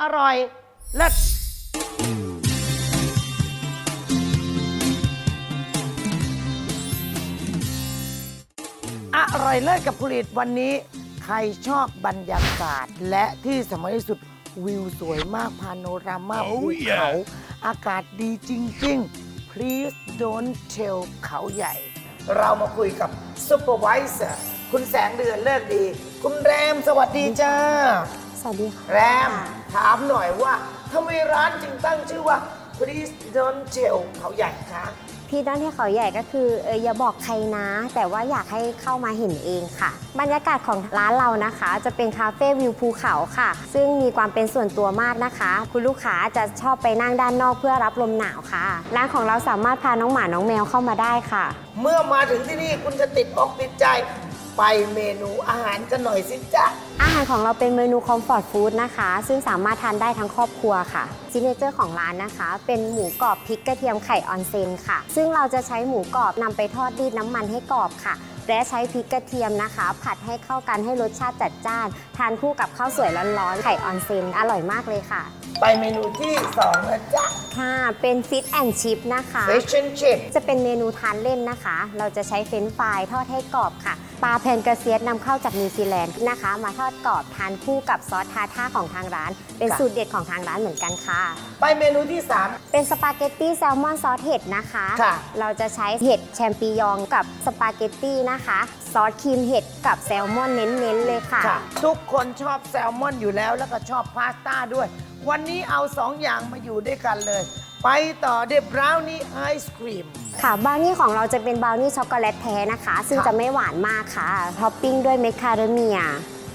อร่อยเลิศอร่อยเลิศกับผลิตวันนี้ ใครชอบบรรยากาศ และที่สำคัญที่สุดวิวสวยมากพาโนรามา Oh, ภูเขา yeah. อากาศดีจริง ๆ please don't tell เขาใหญ่ เรามาคุยกับ supervisor คุณแสงเดือนเลิกดี คุณแรมสวัสดีจ้า สวัสดีค่ะ แรมถามหน่อยว่าทำไมร้านจึงตั้งชื่อว่า please don't tell เขาใหญ่คะพี่ด้านที่เขาใหญ่ก็คือเอออย่าบอกใครนะ แต่ว่าอยากให้เข้ามาเห็นเองค่ะ บรรยากาศของร้านเรานะคะ จะเป็นคาเฟ่วิวภูเขาค่ะ ซึ่งมีความเป็นส่วนตัวมากนะคะ คุณลูกค้าจะชอบไปนั่งด้านนอกเพื่อรับลมหนาวค่ะ ร้านของเราสามารถพาน้องหมาน้องแมวเข้ามาได้ค่ะ เมื่อมาถึงที่นี่คุณจะติดอกติดใจ ไปเมนูอาหารกันหน่อยสิจ๊ะ อาหารของเราเป็นเมนูคอมฟอร์ตฟู้ดนะคะ ซึ่งสามารถทานได้ทั้งครอบครัวค่ะซิเนเจอร์ของร้านนะคะ เป็นหมูกรอบพริกกระเทียมไข่ออนเซนค่ะ ซึ่งเราจะใช้หมูกรอบนำไปทอดรีดน้ำมันให้กรอบค่ะ และใช้พริกกระเทียมนะคะ ผัดให้เข้ากันให้รสชาติจัดจ้าน ทานคู่กับข้าวสวยร้อนๆไข่ออนเซนอร่อยมากเลยค่ะ ไปเมนูที่2นะจ๊ะ ค่ะ เป็นฟิตแอนชิพนะคะ fish and chip จะเป็นเมนูทานเล่นนะคะ เราจะใช้เฟรนช์ฟรายทอดให้กรอบค่ะ ปลาแพนกระเซียสนำเข้าจากนิวซีแลนด์นะคะ มาทอดกรอบทานคู่กับซอสทาท่าของทางร้าน เป็นค่ะสูตรเด็ดของทางร้านเหมือนกันค่ะ ไปเมนูที่เป็นสปาเกตตี้แซลมอนซอสเห็ดนะคะ ค่ะ เราจะใช้เห็ดแชมปิญองกับสปาเกตตี้นะคะ ซอสครีมเห็ดกับแซลมอนเน้นๆเลยค่ะ3ค่ะ ทุกคนชอบแซลมอนอยู่แล้วแล้วก็ชอบพาสต้าด้วย วันนี้เอา2อย่างมาอยู่ด้วยกันเลย ไปต่อด้วยบราวนี่ไอศครีม ค่ะบราวนี่ของเราจะเป็นบราวนี่ช็อกโกแลตแท้นะคะ ซึ่งค่ะ จะไม่หวานมากค่ะท็อปปิ้งด้วยเมคคาเดเมีย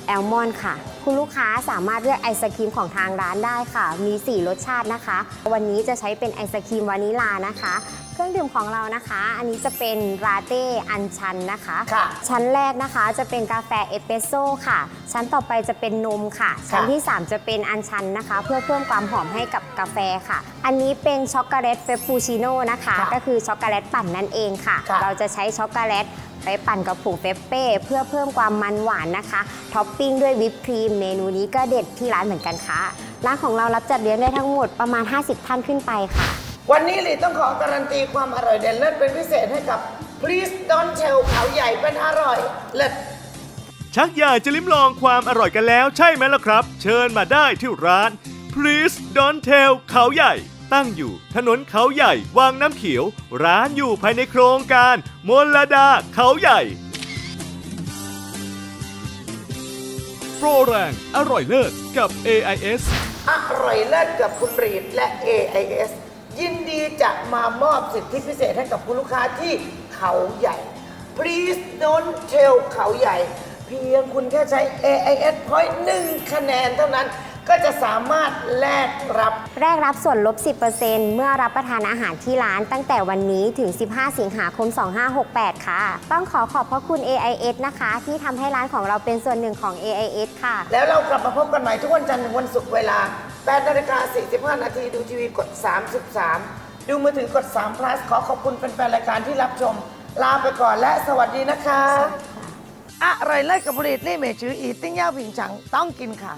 แอลมอนด์ค่ะ คุณลูกค้าสามารถเลือกไอศครีมของทางร้านได้ค่ะ มี 4 รสชาตินะคะ วันนี้จะใช้เป็นไอศครีมวานิลานะคะ เครื่องดื่มของเรานะคะ อันนี้จะเป็นราเต้อันชันนะคะ ค่ะ ชั้นแรกนะคะจะเป็นกาแฟเอสเปรสโซ่ค่ะ ชั้นต่อไปจะเป็นนมค่ะ ชั้นที่ 3 จะเป็นอันชันนะคะ เพื่อเพิ่มความหอมให้กับกาแฟค่ะ อันนี้เป็นช็อกโกแลตเฟปปูชิโน่นะคะ ค่ะก็คือช็อกโกแลตปั่นนั่นเองค่ะ ค่ะ เราจะใช้ช็อกโกแลตไปปั่นกับผงเฟปเป้ เพื่อเพิ่มความมันหวานนะคะ ท็อปปิ้งด้วยวิปครีมเมนูนี้ก็เด็ดที่ร้านเหมือนกันค่ะ ร้านของเรารับจัดเลี้ยงได้ทั้งหมดประมาณ 50 ท่านขึ้นไปค่ะ วันนี้ลีต้องขอการันตีความอร่อยเด่นเลิศเป็นพิเศษให้กับ please don't tell เขาใหญ่เป็นอร่อยเลิศ ชักอยากจะลิ้มลองความอร่อยกันแล้วใช่ไหมล่ะครับ เชิญมาได้ที่ร้าน Please Don't Tell เขาใหญ่ ตั้งอยู่ถนนเขาใหญ่ วังน้ำเขียว ร้านอยู่ภายในโครงการมลดาเขาใหญ่ โปรแรง อร่อยเลิศกับ AIS อร่อยเลิศกับคุณรีดและ AIS ยินดีจะมามอบสิทธิพิเศษให้กับคุณลูกค้าที่เขาใหญ่ Please don't tell เขาใหญ่ เพียงคุณแค่ใช้ AIS point 1คะแนนเท่านั้น ก็จะสามารถแลกรับ แรกรับส่วนลด 10%เมื่อรับประทานอาหารที่ร้านตั้งแต่วันนี้ถึง 15 สิงหาคม 2568 ค่ะ ต้องขอขอบพระคุณ AIS นะคะ ที่ทำให้ร้านของเราเป็นส่วนหนึ่งของ AIS ค่ะ แล้วเรากลับมาพบกันใหม่ทุกวันจันทร์ถึงวันศุกร์เวลา8นาฬิกา45 นาทีดูทีวีกด 33 ดูมือถือกด3 plus ขอขอบคุณแฟนๆรายการที่รับชม ลาไปก่อนและสวัสดีนะคะอร่อยเลิศกับผลิตนี่เมจืออีติ้งย่าผิงฉังต้องกินค่ะ